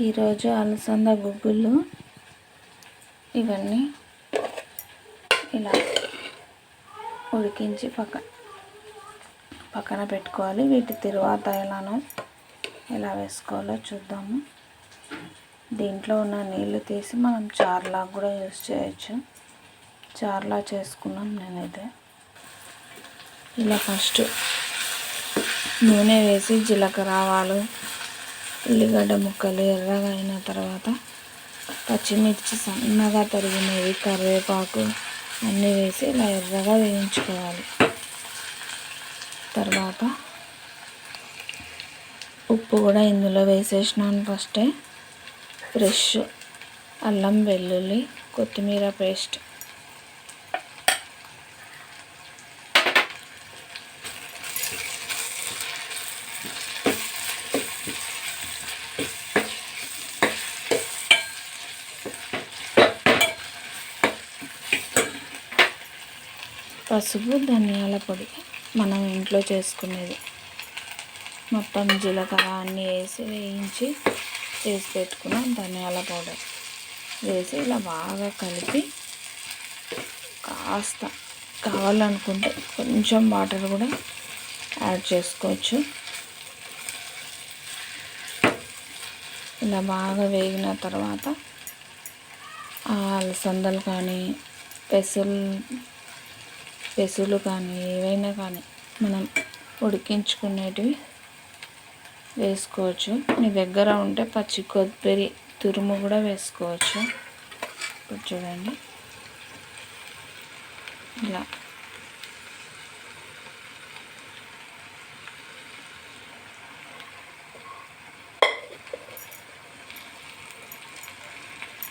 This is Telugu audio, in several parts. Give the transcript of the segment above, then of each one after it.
ఈరోజు అలసంద గుగ్గులు ఇవన్నీ ఇలా ఉడికించి పక్క పక్కన పెట్టుకోవాలి. వీటి తరువాత ఎలానో ఎలా వేసుకోవాలో చూద్దాము. దీంట్లో ఉన్న నీళ్ళు తీసి మనం చార్లా కూడా యూస్ చేయొచ్చు. చార్లా చేసుకున్నాం నేనైతే. ఇలా ఫస్ట్ నూనె వేసి జీలకర్ర ఆవాలు ఉల్లిగడ్డ ముక్కలు ఎర్రగా అయిన తర్వాత పచ్చిమిర్చి సన్నగా తరిగినవి కరివేపాకు అన్నీ వేసి ఇలా ఎర్రగా వేయించుకోవాలి. తర్వాత ఉప్పు కూడా ఇందులో వేసేసినాను ఫస్టే. ఫ్రెష్ అల్లం వెల్లుల్లి కొత్తిమీర పేస్ట్ పసుపు ధనియాల పొడి మనం ఇంట్లో చేసుకునేది. మొత్తం జీలకర్ర అన్నీ వేసి వేయించి చేసి పెట్టుకున్న. ధనియాల పౌడర్ వేసి ఇలా బాగా కలిపి కాస్త కావాలనుకుంటే కొంచెం వాటర్ కూడా యాడ్ చేసుకోవచ్చు. ఇలా బాగా వేగిన తర్వాత అలసందలు కానీ పెసలు పెసులు కానీ ఏవైనా కానీ మనం ఉడికించుకునేటివి వేసుకోవచ్చు. మీ దగ్గర ఉంటే పచ్చి కొబ్బరి తురుము కూడా వేసుకోవచ్చు. ఇప్పుడు చూడండి. ఇలా.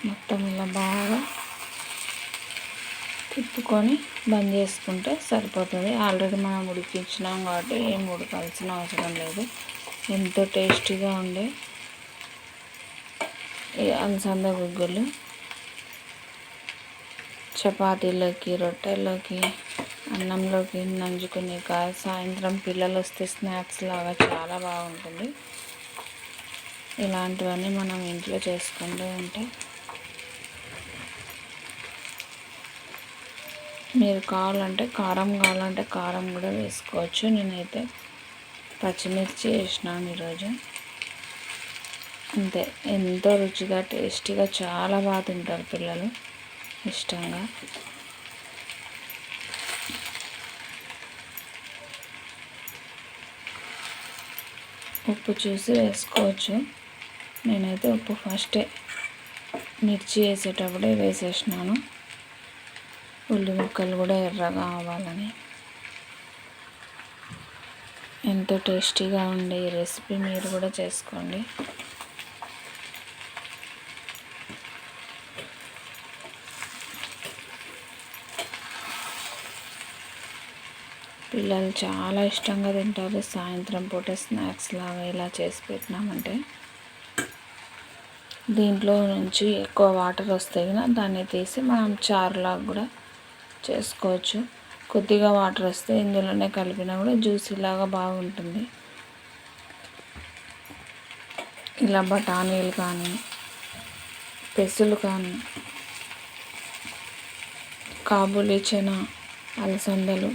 మొత్తం ఇలా బాగా తిప్పుకొని బంద్ చేసుకుంటే సరిపోతుంది. ఆల్రెడీ మనం ఉడికించినాం కాబట్టి ఏం ఉడకాల్సిన అవసరం లేదు. ఎంతో టేస్టీగా ఉండే అలసంద గుగ్గులు. చపాతీలోకి రొట్టెల్లోకి అన్నంలోకి నంజుకుని సాయంత్రం పిల్లలు వస్తే స్నాక్స్ లాగా చాలా బాగుంటుంది. ఇలాంటివన్నీ మనం ఇంట్లో చేసుకుంటూ ఉంటే మీరు కావాలంటే కారం కావాలంటే కారం కూడా వేసుకోవచ్చు. నేనైతే పచ్చిమిర్చి వేసినాను ఈరోజు. అంతే ఎంతో రుచిగా టేస్టీగా చాలా బాగా తింటారు పిల్లలు ఇష్టంగా. ఉప్పు చూసి వేసుకోవచ్చు. నేనైతే ఉప్పు ఫస్టే మిర్చి వేసేటప్పుడే వేసేసినాను. ఉల్లి ముక్కలు కూడా ఎర్రగా అవ్వాలని. ఎంతో టేస్టీగా ఉండే ఈ రెసిపీ మీరు కూడా చేసుకోండి. పిల్లలు చాలా ఇష్టంగా తింటారు. సాయంత్రం పూట స్నాక్స్ లాగా ఇలా చేసి పెట్టినామంటే దీంట్లో నుంచి ఎక్కువ వాటర్ వస్తాయి కదా దాన్ని తీసి మనం చారులాగా కూడా చేసుకోవచ్చు. కొద్దిగా వాటర్ వస్తే ఇందులోనే కలిపినా కూడా జ్యూసీలాగా బాగుంటుంది. ఇలా బఠానీలు కానీ పెసులు కానీ కాబూలి చెన అలసందలు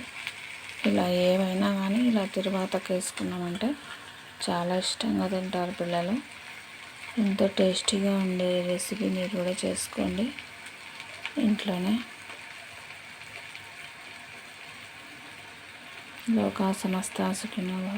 ఇలా ఏవైనా కానీ ఇలా తిరువాతకు వేసుకున్నామంటే చాలా ఇష్టంగా తింటారు పిల్లలు. ఎంతో టేస్టీగా ఉండే రెసిపీ మీరు కూడా చేసుకోండి. ఇంట్లోనే లోకాసనస్థాసుకి నవ్వు